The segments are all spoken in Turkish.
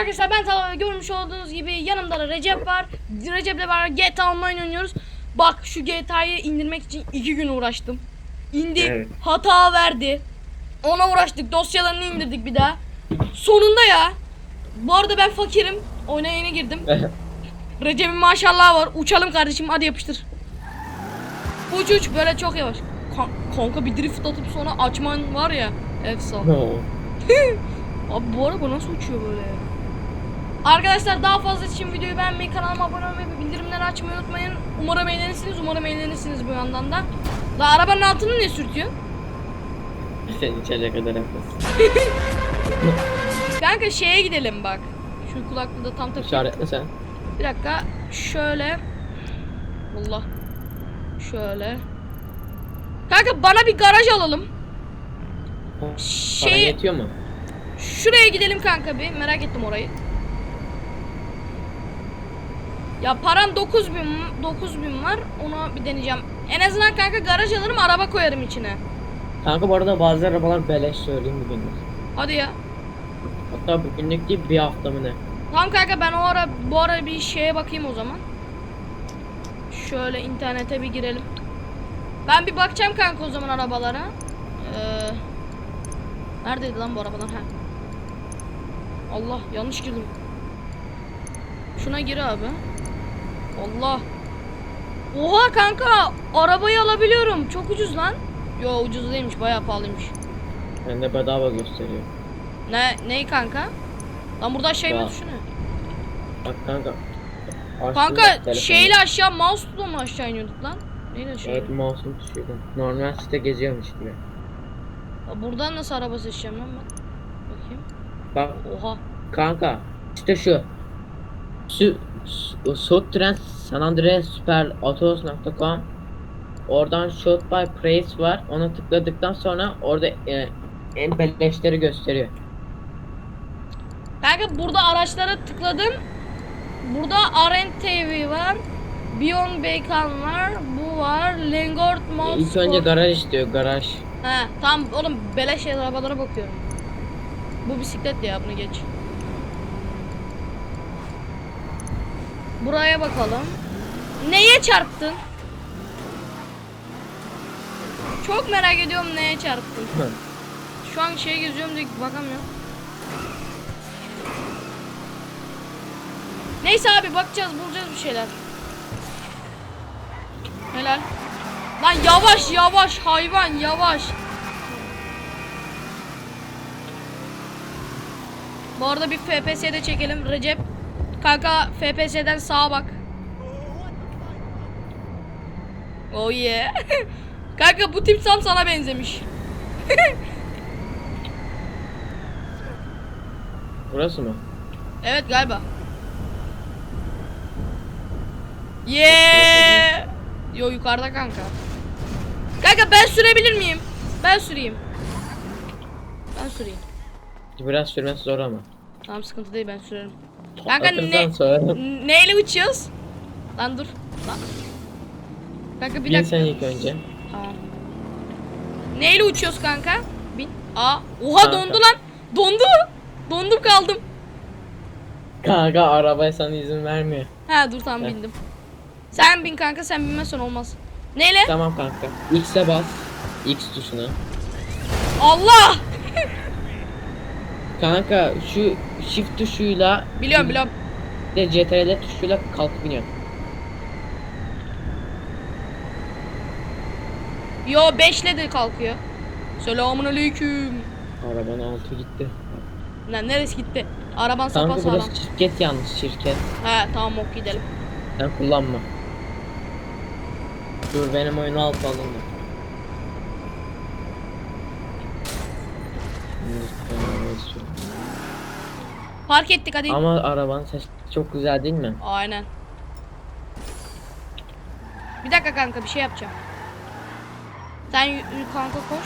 arkadaşlar ben Talha görmüş olduğunuz gibi yanımda da Recep var. Recep'le beraber GTA Online oynuyoruz. Bak şu GTA'yı indirmek için iki gün uğraştım. İndi, Evet. hata verdi. Ona uğraştık, dosyalarını indirdik bir daha. Sonunda ya. Bu arada ben fakirim. Oyuna yeni girdim. Recep'in maşallah var. Uçalım kardeşim hadi yapıştır. Uç uç böyle çok yavaş. Kan- kanka bir drift atıp sonra açman var ya. Efsane. Abi bu araba nasıl uçuyor böyle ya? Arkadaşlar daha fazla için videoyu beğenmeyi, kanalıma abone olmayı ve bildirimleri açmayı unutmayın. Umarım eğlenirsiniz, umarım eğlenirsiniz bu yandan da. La arabanın altını ne sürtüyor? Sen içecek kadar yapmasın. Kanka şeye gidelim bak. Şu kulaklığı da tam takayım. İşaretle sen. Bir dakika. Şöyle. Allah. Şöyle. Kanka bana bir garaj alalım. Şey, yetiyor mu? şuraya gidelim kanka bir. Merak ettim orayı. Ya param 9000 9000 var. Onu bir deneyeceğim. En azından kanka garaj alırım, araba koyarım içine. Kanka bu arada bazı arabalar beleş söyleyeyim bugün. Hadi ya. Hatta bugünlük değil bir hafta mı ne? Tamam kanka ben o ara bu ara bir şeye bakayım o zaman. Şöyle internete bir girelim. Ben bir bakacağım kanka o zaman arabalara. Ee, neredeydi lan bu arabalar? Ha. Allah yanlış girdim. Şuna gir abi. Allah. Oha kanka arabayı alabiliyorum. Çok ucuz lan. Yo ucuz değilmiş bayağı pahalıymış. Ben de bedava gösteriyor. Ne ney kanka? Lan burada şey mi düşünüyor? Bak kanka. Açtım Kanka şeyle aşağı mouse'la mı aşağı iniyorduk lan? Neyle aşağı Evet mouse'um düşüyordu. Normal site geziyormuş gibi. Ya Buradan nasıl araba seçeceğim lan ben? Bakayım. Bak Oha. kanka işte şu. Su, Sutren San Andreas Super Autos.com Oradan Shot by Price var. Ona tıkladıktan sonra orada e, en beleşleri gösteriyor. Kanka burada araçlara tıkladım. Burada Arent TV var. Beyond Bacon var. Bu var. Lengort Mod İlk önce garaj istiyor garaj. He tamam oğlum beleş arabalara bakıyorum. Bu bisiklet ya bunu geç. Buraya bakalım. Neye çarptın? Çok merak ediyorum neye çarptın. Şu an şey geziyorum diye bakamıyorum. Neyse abi bakacağız bulacağız bir şeyler. Helal. Lan yavaş yavaş hayvan yavaş. Bu arada bir FPS'de çekelim Recep. Kanka FPS'den sağa bak. Oh yeah. Kanka bu tip tam sana benzemiş. Burası mı? Evet galiba. Yeah. Yo yukarıda kanka. Kanka ben sürebilir miyim? Ben süreyim. Ben süreyim. Biraz sürmesi zor ama. Tamam sıkıntı değil ben sürerim. Kanka ne, neyle uçuyoruz? Lan dur. Lan. Kanka bir Bin dakika. sen ilk önce. Tamam. Neyle uçuyoruz kanka? Bin. Aa. Oha Kanka. dondu lan. Dondu. Dondum kaldım. Kanka arabaya sana izin vermiyor. Ha dur tamam bindim. Sen bin kanka sen binmezsen olmaz. Neyle? Tamam kanka. X'e bas. X tuşuna. Allah! Kanka şu shift tuşuyla Biliyorum biliyorum. de CTRL tuşuyla kalkıp iniyor. Yo 5'le de kalkıyor. Selamun aleyküm. Arabanın altı gitti. Lan neresi gitti? Araban sapa Kanka sağlam. burası şirket yalnız şirket. He tamam ok gidelim. Sen kullanma. Dur benim oyunu alt alındı. Park ettik hadi. Ama arabanın sesi çok güzel değil mi? Aynen. Bir dakika kanka bir şey yapacağım. Sen y- y- kanka koş.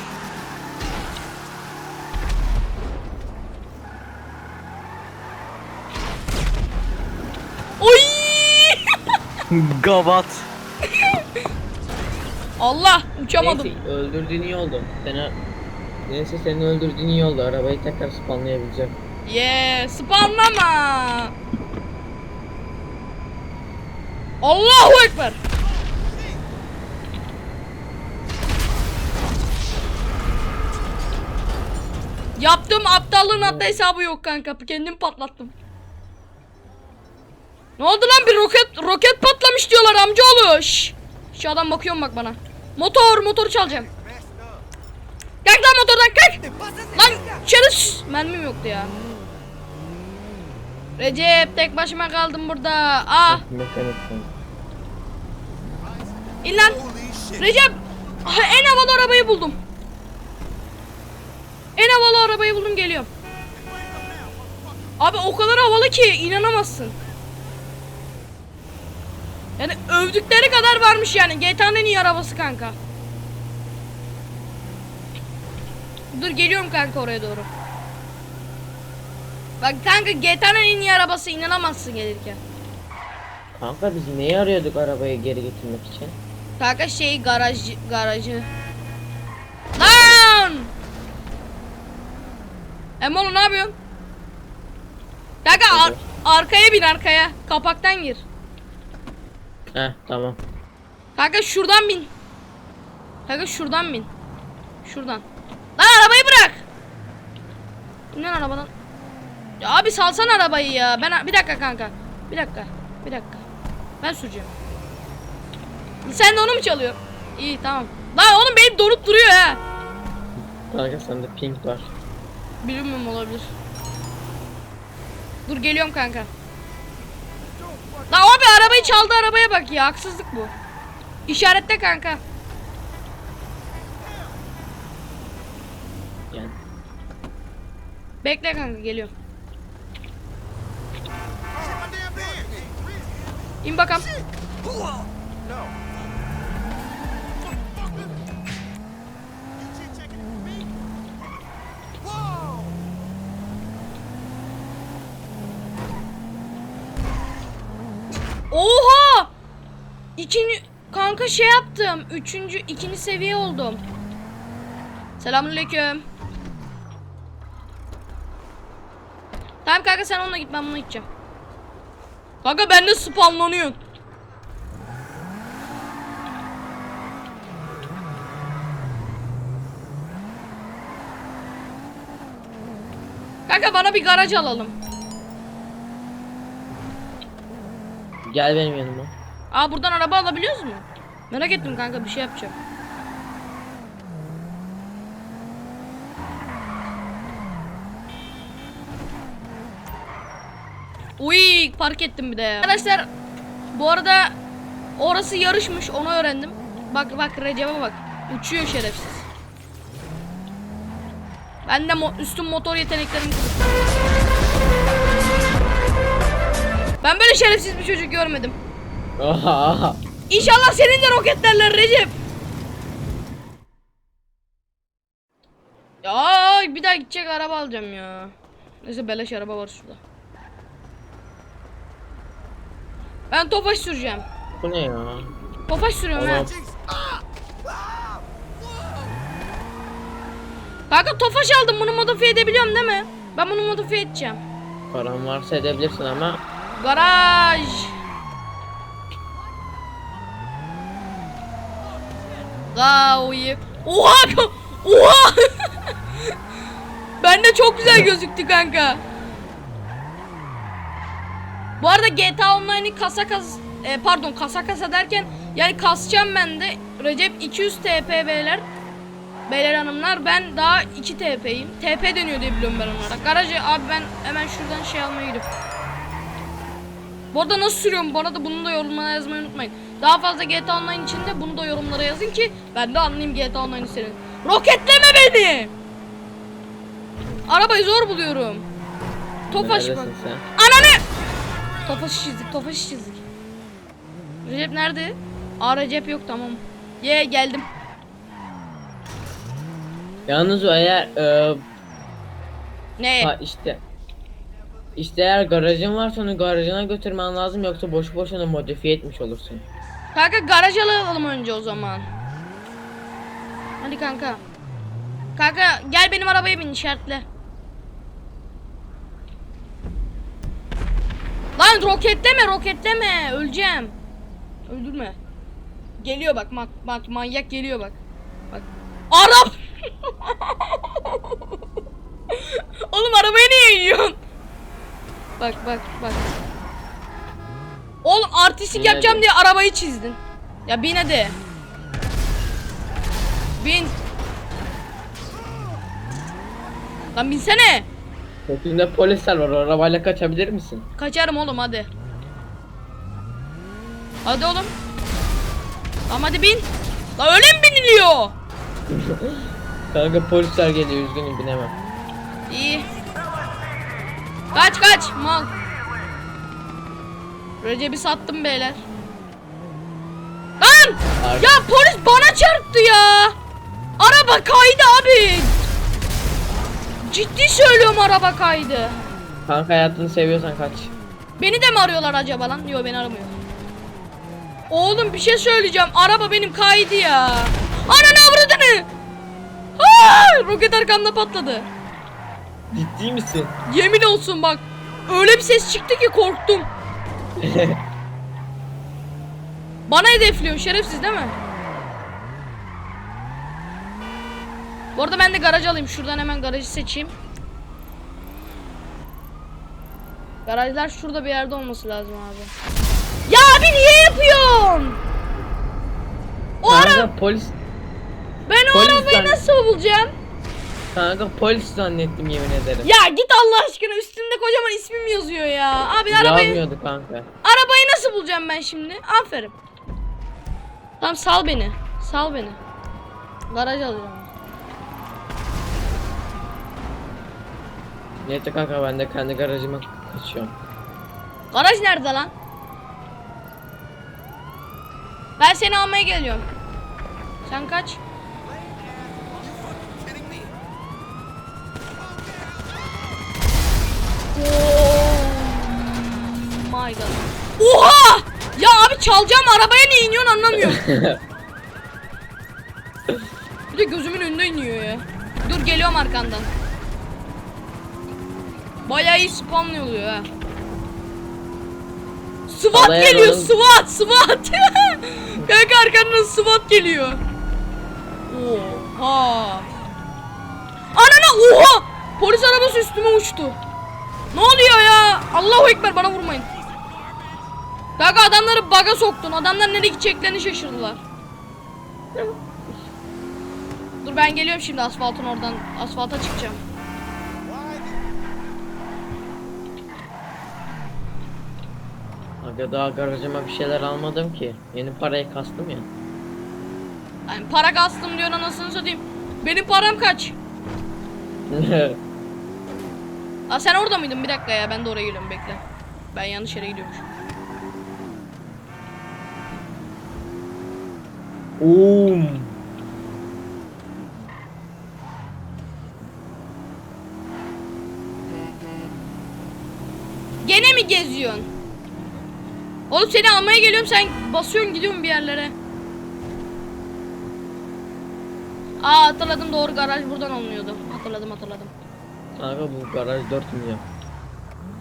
Oy! Gavat. Allah uçamadım. Neyse öldürdüğün iyi oldu. Seni Neyse seni öldürdüğün iyi oldu. Arabayı tekrar spawnlayabileceğim. Yeah, spawnlama. Allahu Ekber. Yaptığım aptallığın hatta hesabı yok kanka. Kendim patlattım. Ne oldu lan bir roket roket patlamış diyorlar amcaoğlu. Şş. Şu adam bakıyorum bak bana. Motor motor çalacağım. Kalk lan motordan kalk. Lan çalış. Mermim yoktu ya. Recep tek başıma kaldım burada. Ah Mekanik. in lan. Recep ah, en havalı arabayı buldum. En havalı arabayı buldum geliyorum. Abi o kadar havalı ki inanamazsın. Yani övdükleri kadar varmış yani. GTA'nın en iyi arabası kanka. Dur geliyorum kanka oraya doğru. Bak kanka GTA'nın en iyi arabası inanamazsın gelirken. Kanka biz neyi arıyorduk arabayı geri getirmek için? Kanka şey garaj garajı. Lan! Emolu ne yapıyorsun? Kanka ar- arkaya bin arkaya. Kapaktan gir. Heh tamam. Kanka şuradan bin. Kanka şuradan bin. Şuradan. Lan arabayı bırak. İn lan arabadan. Ya abi salsana arabayı ya. Ben bir dakika kanka. Bir dakika. Bir dakika. Ben süreceğim. Sen de onu mu çalıyor? İyi tamam. Lan oğlum benim donup duruyor ha. Kanka sende pink var. Bilmiyorum olabilir. Dur geliyorum kanka. Lan abi arabayı çaldı arabaya bak ya haksızlık bu. İşaretle kanka. Bekle kanka geliyorum. İn bakalım. Oha! İkinci kanka şey yaptım. Üçüncü ikinci seviye oldum. Selamünaleyküm. Tamam kanka sen onunla git ben bununla gideceğim. Kanka bende spamlanıyorsun. Kanka bana bir garaj alalım. Gel benim yanıma. Aa buradan araba alabiliyoruz mu? Merak ettim kanka bir şey yapacağım. Uy park ettim bir de. Arkadaşlar bu arada orası yarışmış onu öğrendim. Bak bak Recep'e bak. Uçuyor şerefsiz. Ben de mo- üstün motor yeteneklerim Ben böyle şerefsiz bir çocuk görmedim. İnşallah senin de roketlerler Recep. Ya bir daha gidecek araba alacağım ya. Neyse beleş araba var şurada. Ben Tofaş süreceğim. Bu ne ya? Tofaş sürüyorum. Oğlum. Kanka Tofaş aldım bunu modifiye edebiliyorum değil mi? Ben bunu modifiye edeceğim. Paran varsa edebilirsin ama Garaj. Gavi. Oha! Oha! Bende çok güzel gözüktü kanka. Bu arada GTA Online'ı kasa kas e, pardon kasa kasa derken yani kasacağım ben de Recep 200 TP beyler. Beyler hanımlar ben daha 2 TP'yim. TP deniyor diye biliyorum ben onlara. Garajı abi ben hemen şuradan şey almaya gidiyorum. Bu arada nasıl sürüyorum? Bu arada bunu da yorumlara yazmayı unutmayın. Daha fazla GTA Online içinde bunu da yorumlara yazın ki ben de anlayayım GTA Online'ı senin. Roketleme beni! Arabayı zor buluyorum. Tofaş bak. Ananı! Tofaşı çizdik, tofaşı çizdik. Recep nerede? Aa Recep yok tamam. Ye geldim. Yalnız eğer e, Ne? ha işte işte eğer garajın varsa onu garajına götürmen lazım yoksa boşu boşuna modifiye etmiş olursun. Kanka garaj alalım önce o zaman. Hadi kanka. Kanka gel benim arabaya bin işaretle. Lan roketleme roketleme. Öleceğim. Öldürme. Geliyor bak bak bak manyak geliyor bak. Bak. Arap. Oğlum arabayı niye yiyorsun? Bak bak bak. Oğlum artistik Bin yapacağım hadi. diye arabayı çizdin. Ya bin hadi. Bin. Lan binsene. Kötünde polisler var. Arabayla kaçabilir misin? Kaçarım oğlum hadi. Hadi oğlum. Tamam hadi bin. La öyle mi biniliyor? Kanka polisler geliyor. Üzgünüm binemem. İyi. Kaç kaç mal. Recep'i sattım beyler. Lan! Ar- Ya polis bana çarptı ya. Araba kaydı abi. Ciddi söylüyorum araba kaydı. Kanka hayatını seviyorsan kaç. Beni de mi arıyorlar acaba lan? Yok beni aramıyor. Oğlum bir şey söyleyeceğim. Araba benim kaydı ya. Ananı avradını. Aa, roket arkamda patladı. Ciddi misin? Yemin olsun bak. Öyle bir ses çıktı ki korktum. Bana hedefliyor şerefsiz değil mi? Bu arada ben de garaj alayım. Şuradan hemen garajı seçeyim. Garajlar şurada bir yerde olması lazım abi. Ya abi niye yapıyorsun? O ara Kanka polis. ben o polis arabayı zannet- nasıl bulacağım? Kanka polis zannettim yemin ederim. Ya git Allah aşkına üstünde kocaman ismim yazıyor ya. Abi arabayı Yazmıyordu kanka. Arabayı nasıl bulacağım ben şimdi? Aferin. Tamam sal beni. Sal beni. Garaj alıyorum. Neyse kanka ben de kendi garajıma kaçıyorum. Garaj nerede lan? Ben seni almaya geliyorum. Sen kaç? Oh my god. Oha! Ya abi çalacağım arabaya niye iniyorsun anlamıyorum. Bir de gözümün önünde iniyor ya. Dur geliyorum arkandan. Bayağı iyi spamlı oluyor ha. SWAT Alaya geliyor doğru- SWAT SWAT. Kanka arkandan SWAT geliyor. Oha. Anana oha. Polis arabası üstüme uçtu. Ne oluyor ya? Allahu Ekber bana vurmayın. Kanka adamları baga soktun. Adamlar nereye gideceklerini şaşırdılar. Dur ben geliyorum şimdi asfaltın oradan. Asfalta çıkacağım. Kanka daha garajıma bir şeyler almadım ki. Yeni parayı kastım ya. Yani para kastım diyor anasını satayım. Benim param kaç? Aa sen orada mıydın? Bir dakika ya ben de oraya geliyorum bekle. Ben yanlış yere gidiyormuş. Oğlum. Gene mi geziyorsun? Oğlum seni almaya geliyorum sen basıyorsun gidiyorsun bir yerlere. Aa hatırladım doğru garaj buradan alınıyordu. Hatırladım hatırladım. Kanka bu garaj 4 milyon.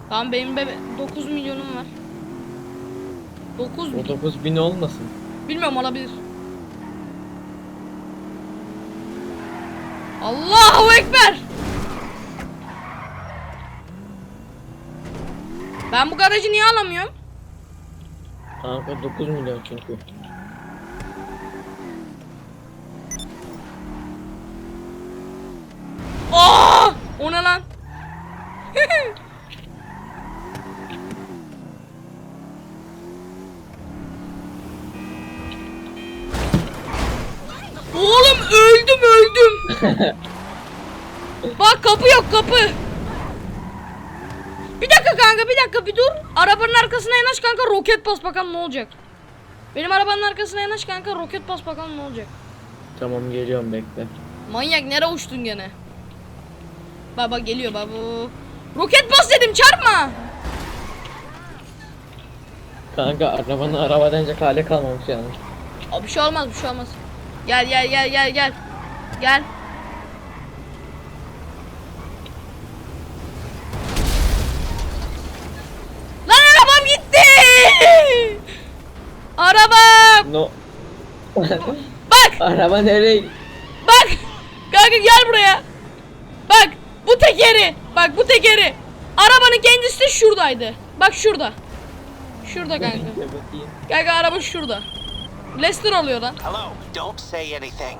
Tamam benim bebe 9 milyonum var. 9 O 9 bin olmasın. bilmiyorum olabilir. Allahu ekber. Ben bu garajı niye alamıyorum? Kanka 9 milyon çünkü. Aa! O ne lan? Oğlum öldüm öldüm. Bak kapı yok kapı. Bir dakika kanka bir dakika bir dur. Arabanın arkasına yanaş kanka roket bas bakalım ne olacak. Benim arabanın arkasına yanaş kanka roket bas bakalım ne olacak. tamam geliyorum bekle. Manyak nereye uçtun gene? Baba geliyor babu. Roket bas dedim çarpma. Kanka arabanın araba denecek hale kalmamış yani. Aa, bir şey olmaz bir şey olmaz. Gel gel gel gel gel. Gel. Lan arabam Arabam. No. Bak. Araba nereye? Bak. Kanka gel buraya. Bak. Bu tekeri. Bak bu tekeri. Arabanın kendisi de şuradaydı. Bak şurada. Şurada kanka. Kanka araba şurada. Lester oluyor lan. Hello, don't say anything.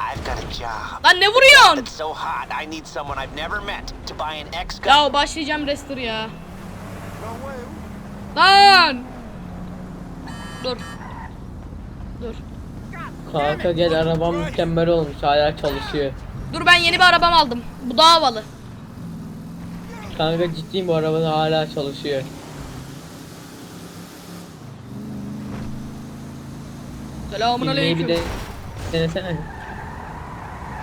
I've got a job. Lan ne vuruyorsun? It's so hot, I need someone I've never met to buy an ex Ya başlayacağım Lester ya. Lan. Dur. Dur. Kanka gel arabam mükemmel olmuş hala çalışıyor. Dur ben yeni bir arabam aldım. Bu daha havalı. Kanka ciddiyim bu araba hala çalışıyor. Selamun Bilmeyi bir aleyküm. de denesene.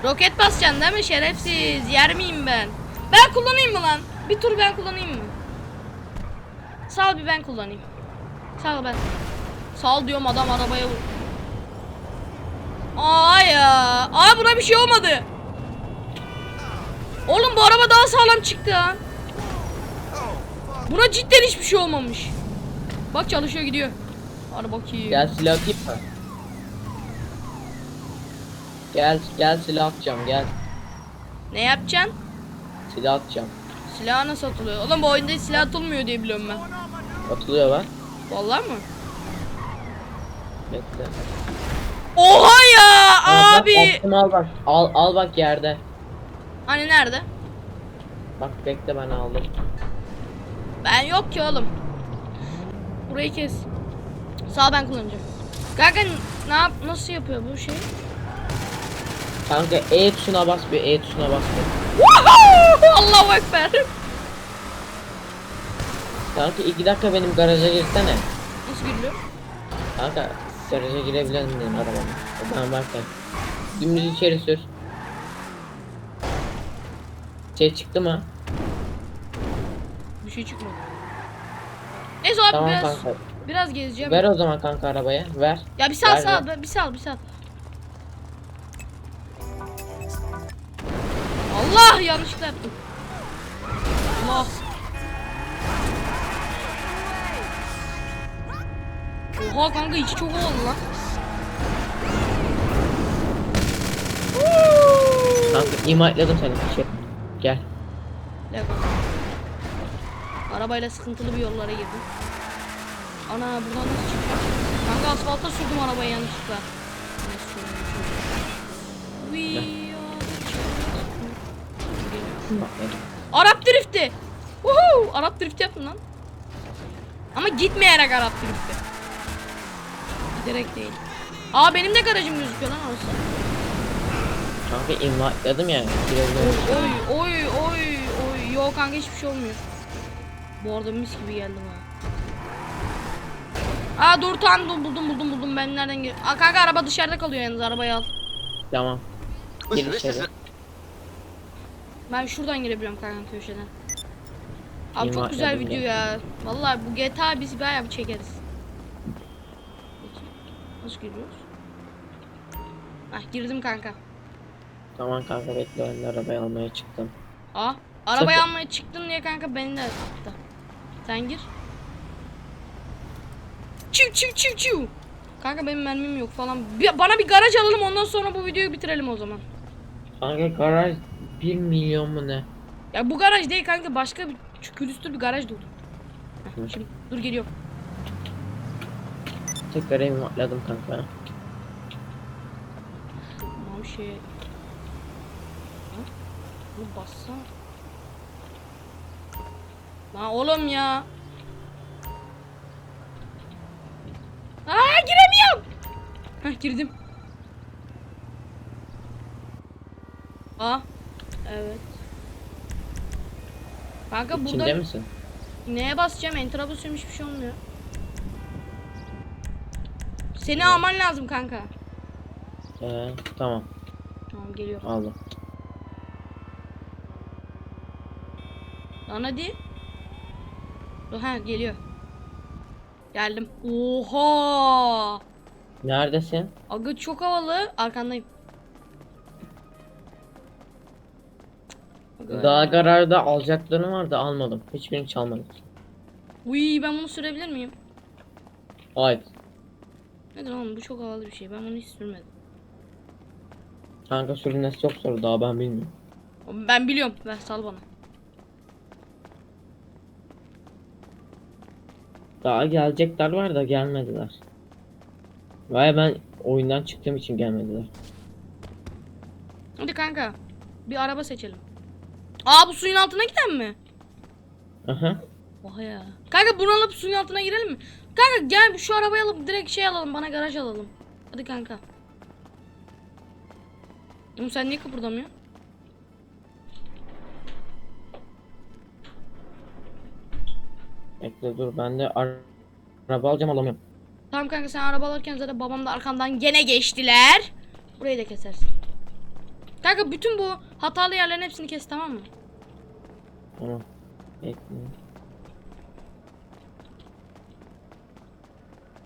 Roket basacaksın değil mi şerefsiz? Yer miyim ben? Ben kullanayım mı lan? Bir tur ben kullanayım mı? Sal bir ben kullanayım. Sal ben. Sal diyorum adam arabaya vur. Aa ya. Aa buna bir şey olmadı. Oğlum bu araba daha sağlam çıktı ha. Buna cidden hiçbir şey olmamış. Bak çalışıyor gidiyor. Hadi bakayım. Gel silah atayım mı? Gel gel silah atacağım gel. Ne yapacaksın? Silah atacağım. Silah nasıl atılıyor? Oğlum bu oyunda hiç silah atılmıyor diye biliyorum ben. Atılıyor lan. Vallahi mı? Bekle. Oha ya bak, abi. attım, al bak. Al al bak yerde. Hani nerede? Bak bekle ben aldım. Ben yok ki oğlum. Burayı kes. Sağ ben kullanacağım. Kanka ne yap nasıl yapıyor bu şey? Kanka E tuşuna bas bir E tuşuna bas bir. Allahu ekber. Kanka iki dakika benim garaja girsene. Nasıl giriliyor? Kanka garaja girebilir miyim arabama? Ben varken. Dümdüz içeri sür. Şey çıktı mı? Bir şey çıkmadı. Neyse abi Tamam biraz kanka. biraz gezeceğim. Ver o zaman kanka arabaya. Ver. Ya bir sal Ver, sal ver. bir sal bir sal. Allah yanlışlıkla yaptım. Oha kanka içi çok havalı lan. Kanka imatladım seni. Şey. Gel. Lego. Arabayla sıkıntılı bir yollara girdim. Ana buradan nasıl çıkacağım? Kanka asfalta sürdüm arabayı yanlışlıkla. Arap drifti. Woohoo! Arap drifti yaptım lan. Ama gitmeyerek Arap drifti. Giderek değil. Aa benim de garajım gözüküyor lan orası. Kanka imatladım yani. Girebilirim. Oy oy oy oy. Yok kanka hiçbir şey olmuyor. Bu arada mis gibi geldim ha. Aa dur tamam dur, buldum buldum buldum ben nereden gir? Aa kanka araba dışarıda kalıyor yalnız arabayı al. Tamam. Gir içeri. Ben şuradan girebiliyorum kanka köşeden. Abi çok güzel video ya. Vallahi bu GTA biz bayağı bir çekeriz. Nasıl giriyoruz? Ah girdim kanka. Tamam kanka bekle ben de arabayı almaya çıktım. Aa arabayı Sakın. almaya çıktın diye kanka beni de attı. Sen gir. Çiv çiv çiv çiv. Kanka benim mermim yok falan. Bir- bana bir garaj alalım ondan sonra bu videoyu bitirelim o zaman. Kanka garaj 1 milyon mu ne? Ya bu garaj değil kanka başka bir külüstür bir garaj da olur. Heh. Şimdi dur geliyor. Tekrar imatladım kanka. Tamam şey. Ha? Bunu. Lan oğlum ya. Aa giremiyorum. Heh girdim. Aa. Evet. Kanka İçinde burada misin? neye basacağım? Enter'a basıyorum hiçbir şey olmuyor. Seni alman lazım kanka. Ee, tamam Tamam geliyor. aldım. Lan hadi. Ha geliyor. Geldim. Oha! Neredesin? Aga çok havalı. Arkandayım. Aga. Daha garajda alacaklarım vardı almadım. Hiçbirini çalmadım. Uy ben bunu sürebilir miyim? Hayır. Nedir oğlum bu çok havalı bir şey. Ben bunu hiç sürmedim. Kanka sürülmesi çok zor daha ben bilmiyorum. Ben biliyorum. Ver sal bana. Daha gelecekler var da gelmediler. Vay ben oyundan çıktığım için gelmediler. Hadi kanka. Bir araba seçelim. Aa bu suyun altına giden mi? Aha. Oha ya. Kanka bunu alıp suyun altına girelim mi? Kanka gel şu arabayı alıp direkt şey alalım. Bana garaj alalım. Hadi kanka. Oğlum sen niye kıpırdamıyorsun? Bekle dur ben de ar- araba alacağım alamıyorum. Tamam kanka sen araba alırken zaten babam da arkamdan gene geçtiler. Burayı da kesersin. Kanka bütün bu hatalı yerlerin hepsini kes tamam mı? Tamam. Bekle.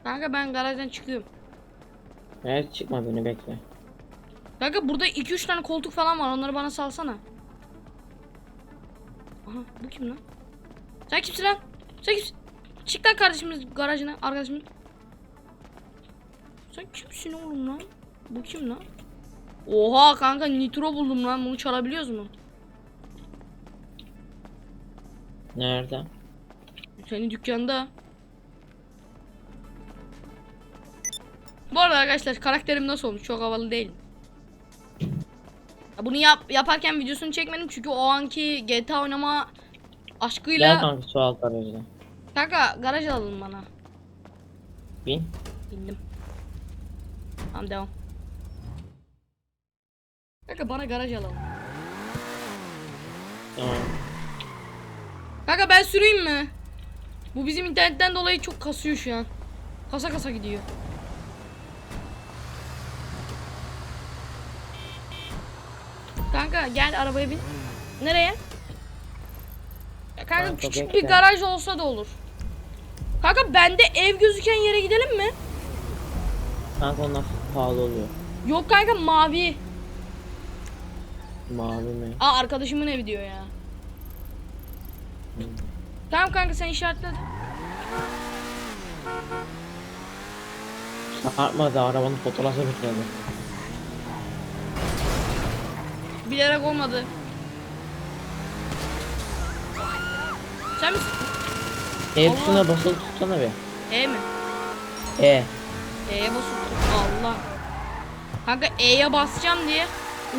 Kanka ben garajdan çıkıyorum. Evet çıkma beni bekle. Kanka burada 2-3 tane koltuk falan var. Onları bana salsana. Aha bu kim lan? Sen kimsin lan? Sen kimsin? Çık lan kardeşimiz garajına arkadaşımız. Sen kimsin oğlum lan? Bu kim lan? Oha kanka nitro buldum lan. Bunu çalabiliyoruz mu? Nerede? Senin dükkanda. Bu arada arkadaşlar karakterim nasıl olmuş? Çok havalı değil. mi? Bunu yap yaparken videosunu çekmedim çünkü o anki GTA oynama aşkıyla Gel kanka su alt garajda. kanka garaj alalım bana. Bin. Bindim. Tamam devam. Kanka bana garaj alalım. Tamam. Kanka ben süreyim mi? Bu bizim internetten dolayı çok kasıyor şu an. Kasa kasa gidiyor. Kanka gel arabaya bin. Nereye? Ya kanka Kanka küçük bekle. bir garaj olsa da olur. Kanka bende ev gözüken yere gidelim mi? Kanka onlar pahalı oluyor. Yok kanka mavi. Mavi mi? Aa arkadaşımın evi diyor ya. Tamam kanka sen işaretle. Çarpmadı arabanın fotoğrafı bitmedi. Bilerek olmadı. Sen misin? E Allah. tuşuna basılı tutsana bir. E mi? E. E'ye basıyorum. Allah. Kanka E'ye basacağım diye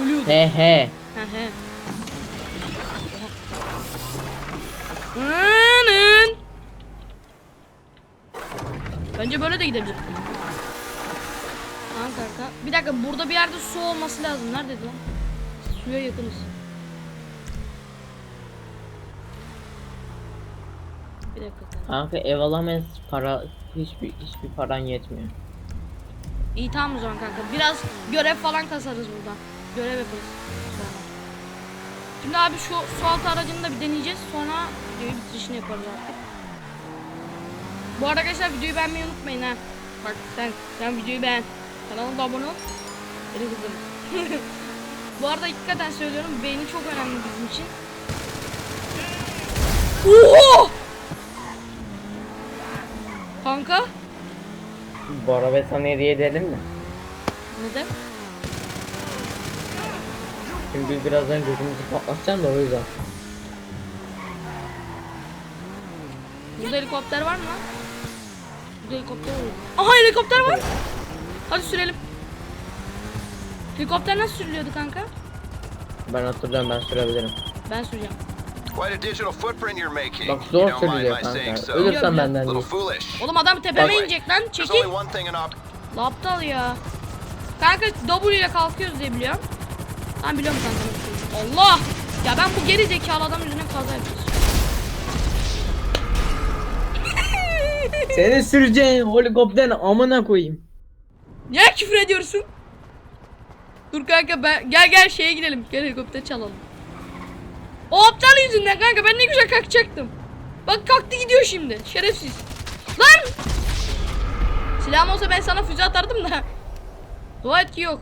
ölüyordum. He he. He he. Nının. Bence böyle de gidebilir. Tamam kanka. Bir dakika burada bir yerde su olması lazım. Neredeydi lan? Suya yakınız. Bir dakika kanka. Ev alamayız para hiçbir hiçbir paran yetmiyor. İyi tamam o zaman kanka. Biraz görev falan kasarız buradan. Görev yaparız. Şimdi abi şu su altı aracını da bir deneyeceğiz. Sonra videoyu bitirişini yaparız artık. Bu arada arkadaşlar videoyu beğenmeyi unutmayın ha. Bak sen, sen videoyu beğen. Kanala da abone ol. Beni kızım. Bu arada hakikaten söylüyorum beğeni çok önemli bizim için. Oha! Kanka Bu arabayı sana hediye edelim mi? neden? Çünkü birazdan gözümüzü patlatacağım da o yüzden. Burada helikopter var mı? Burada helikopter var. Aha helikopter var. Hadi sürelim. Helikopter nasıl sürülüyordu kanka? Ben hatırlıyorum ben sürebilirim. Ben süreceğim. Quite a digital footprint you're making. Bak zor sürülüyor kanka. Ölürsen benden değil. Oğlum adam tepeme Bak- inecek lan. Çekil. La aptal ya. Kanka W ile kalkıyoruz diye biliyorum. Ben biliyorum kanka. Allah! Ya ben bu geri zekalı adam yüzünden kaza yapıyoruz. Seni süreceğim helikopterin amına koyayım. Niye küfür ediyorsun? Dur kanka ben gel gel şeye gidelim. Gel helikopter çalalım. O aptal yüzünden kanka ben ne güzel kalkacaktım. Bak kalktı gidiyor şimdi. Şerefsiz. Lan! Silahım olsa ben sana füze atardım da. Dua et ki yok.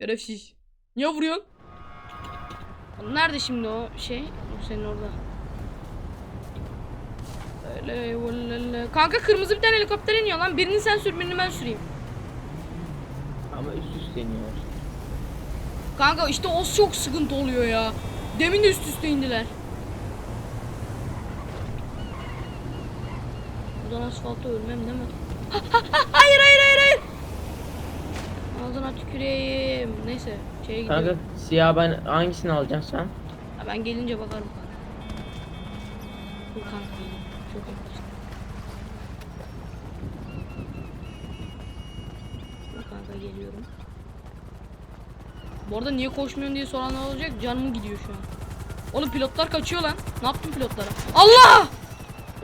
Şerefsiz. Niye vuruyorsun? Nerede şimdi o şey? O senin orada. Kanka kırmızı bir tane helikopter iniyor lan. Birini sen sür birini ben süreyim. Ama üst üste iniyor. Kanka işte o çok sıkıntı oluyor ya. Demin de üst üste indiler. Buradan asfalta ölmem değil mi? Ha, ha, ha, hayır hayır hayır hayır. Ağzına tüküreyim. Neyse şeye gidiyorum. Kanka siyah ben hangisini alacaksın sen? Ben gelince bakarım. Dur kanka kanka geliyorum. Bu arada niye koşmuyorsun diye soran ne olacak? Canım gidiyor şu an. Oğlum pilotlar kaçıyor lan. Ne yaptın pilotlara? Allah!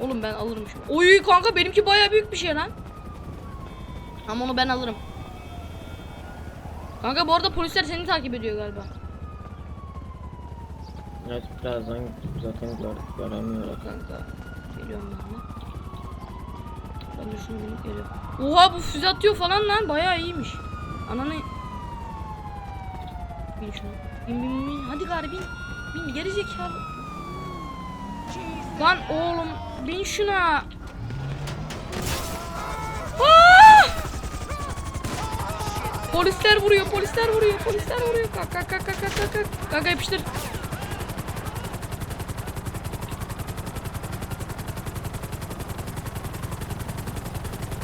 Oğlum ben alırım şu. Oy kanka benimki baya büyük bir şey lan. Ama onu ben alırım. Kanka bu arada polisler seni takip ediyor galiba. Evet birazdan zaten gör, göremiyorum. Kanka geliyorum ben de. Ben de geliyorum. Oha bu füze atıyor falan lan bayağı iyiymiş. Ananı Bin şunu. Bin bin bin. Hadi gari bin. Bin geri zekalı. Lan oğlum bin şuna. Aa! Polisler vuruyor, polisler vuruyor, polisler vuruyor. Kalk kalk kalk kalk kalk kalk. Kanka yapıştır.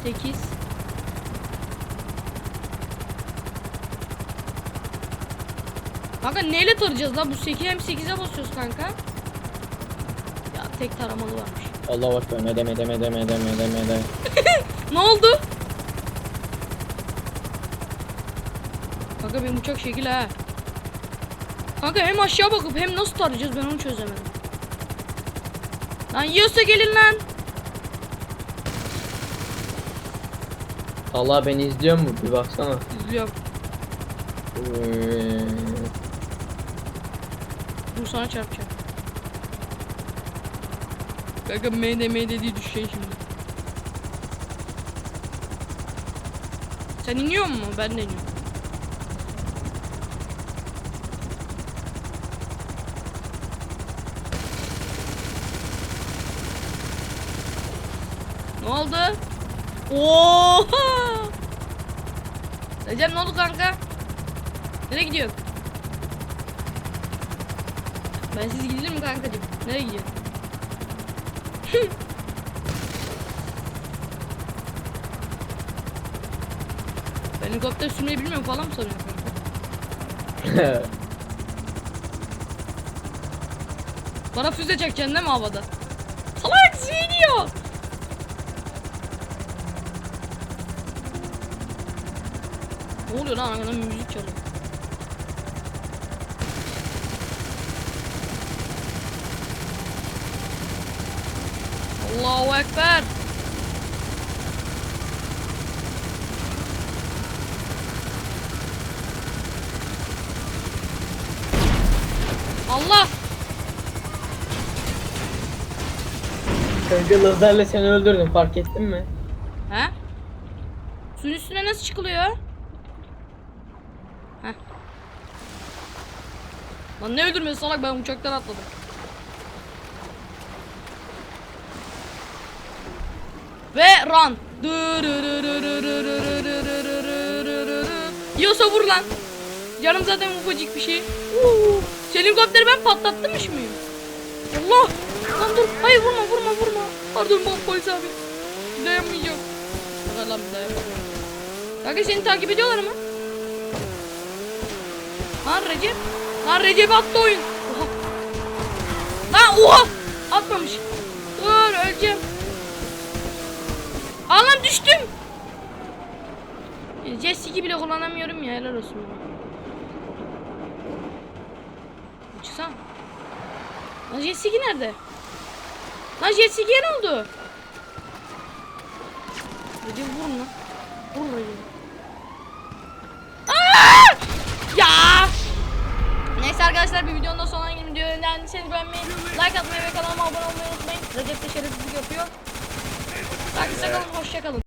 Sekiz. Kanka neyle tarayacağız lan? Bu 8 hem 8'e basıyoruz kanka. Ya tek taramalı varmış. Allah bak mede mede mede mede mede mede. Ne oldu? Kanka benim uçak şekil ha. Kanka hem aşağı bakıp hem nasıl tarayacağız ben onu çözemedim. Lan yiyorsa gelin lan. Allah beni izliyor mu? Bir baksana. İzliyorum. Uy. Dur sana çarpacağım. Kanka meyde meyde diye düşeceksin şimdi. Sen iniyor mu? Ben de iniyorum. Ne oldu? Oha! Recep ne oldu kanka? Nereye gidiyor? Ben siz gidilir mi kankacığım? Nereye gidiyor? ben helikopter sürmeyi bilmiyorum falan mı sanıyorum kanka? Bana füze çekeceksin değil mi havada? Salak zihniyor. Ne oluyor lan arkadan müzik çalıyor. Allahu Ekber. Allah. Kanka lazerle seni öldürdüm fark ettin mi? He? Suyun üstüne nasıl çıkılıyor? Lan ne öldürmesi salak ben uçaktan atladım. Ve run. Yiyorsa vur lan. Canım zaten ufacık bir şey. Uuu. Helikopteri ben patlattırmış mıyım? Allah. Lan dur. Hayır vurma vurma vurma. Pardon bak polis abi. Dayanmayacağım. Bana lan dayanamam. Kanka seni takip ediyorlar mı? Lan Recep. Lan Recep attı oyun. Oha. Lan oha. Atmamış. Dur öleceğim. Lan düştüm. Ski bile kullanamıyorum ya helal olsun. Çıksana. Lan ski nerede? Lan jet ski'ye ne oldu? Recep vurun lan. Vur Recep. Aa! Ya! Neyse arkadaşlar bir videonun da sonuna gelin. Videoyu beğendiyseniz beğenmeyi, like atmayı ve kanalıma abone olmayı unutmayın. Recep de şerefsizlik yapıyor. Takipte kalın, hoşça kalın.